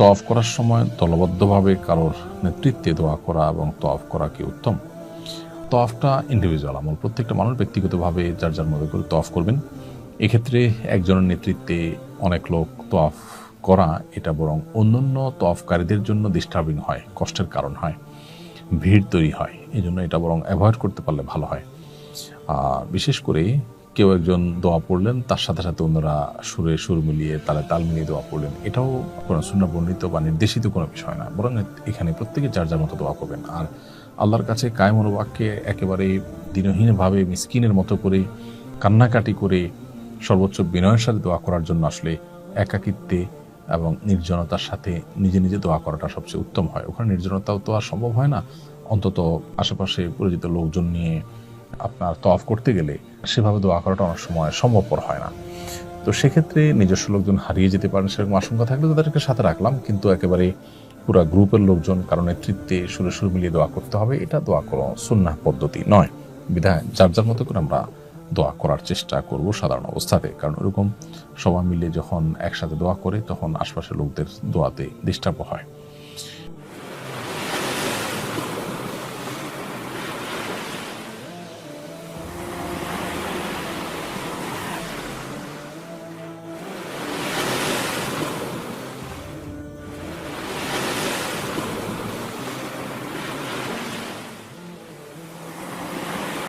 তফ করার সময় দলবদ্ধভাবে কারোর নেতৃত্বে দোয়া করা এবং তফ করা কি উত্তম? তফটা ইন্ডিভিজুয়াল আমল। প্রত্যেকটা মানুষ ব্যক্তিগতভাবে যার যার মতো করে তফ করবেন। এক্ষেত্রে একজনের নেতৃত্বে অনেক লোক তফ করা, এটা বরং অন্যান্য তফকারীদের জন্য ডিস্টার্বিং হয়, কষ্টের কারণ হয়, ভিড় তৈরি হয়। এই জন্য এটা বরং অ্যাভয়েড করতে পারলে ভালো হয়। বিশেষ করে কেউ একজন দোয়া পড়লেন, তার সাথে সাথে অন্যরা সুরে সুর মিলিয়ে তালে তাল মিলিয়ে দোয়া পড়লেন। এটাও কোনো শূন্য বর্ণিত বা নির্দেশিত কোনো বিষয় না, বরং এখানে প্রত্যেকে যার যার মতো দোয়া করবেন। আর আল্লাহর কাছে কায়মন বাক্যে একেবারে দিনহীনভাবে মিসকিনের মতো করে, কান্নাকাটি করে, সর্বোচ্চ বিনয়ের সাথে দোয়া করার জন্য আসলে একাকিত্বে এবং নির্জনতার সাথে নিজে নিজে দোয়া করাটা সবচেয়ে উত্তম হয়। ওখানে নির্জনতাও তো আর সম্ভব হয় না। অন্তত আশেপাশে পরিচিত লোকজন নিয়ে আপনার তফ করতে গেলে সেভাবে দোয়া করাটা অনেক সময় সম্ভবপর হয় না। তো সেক্ষেত্রে নিজস্ব লোকজন হারিয়ে যেতে পারেন সেরকম আশঙ্কা থাকলে তাদেরকে সাথে রাখলাম, কিন্তু একেবারে পুরো গ্রুপের লোকজন কারণ নেতৃত্বে সুরে সুর মিলিয়ে দোয়া করতে হবে, এটা দোয়া কোনো সুন্নাহ পদ্ধতি নয়। বিধায় যার যার মতো করে আমরা দোয়া করার চেষ্টা করব সাধারণ অবস্থাতে, কারণ ওরকম সবাই মিলে যখন একসাথে দোয়া করে তখন আশপাশের লোকদের দোয়াতে ডিস্টার্ব হয়।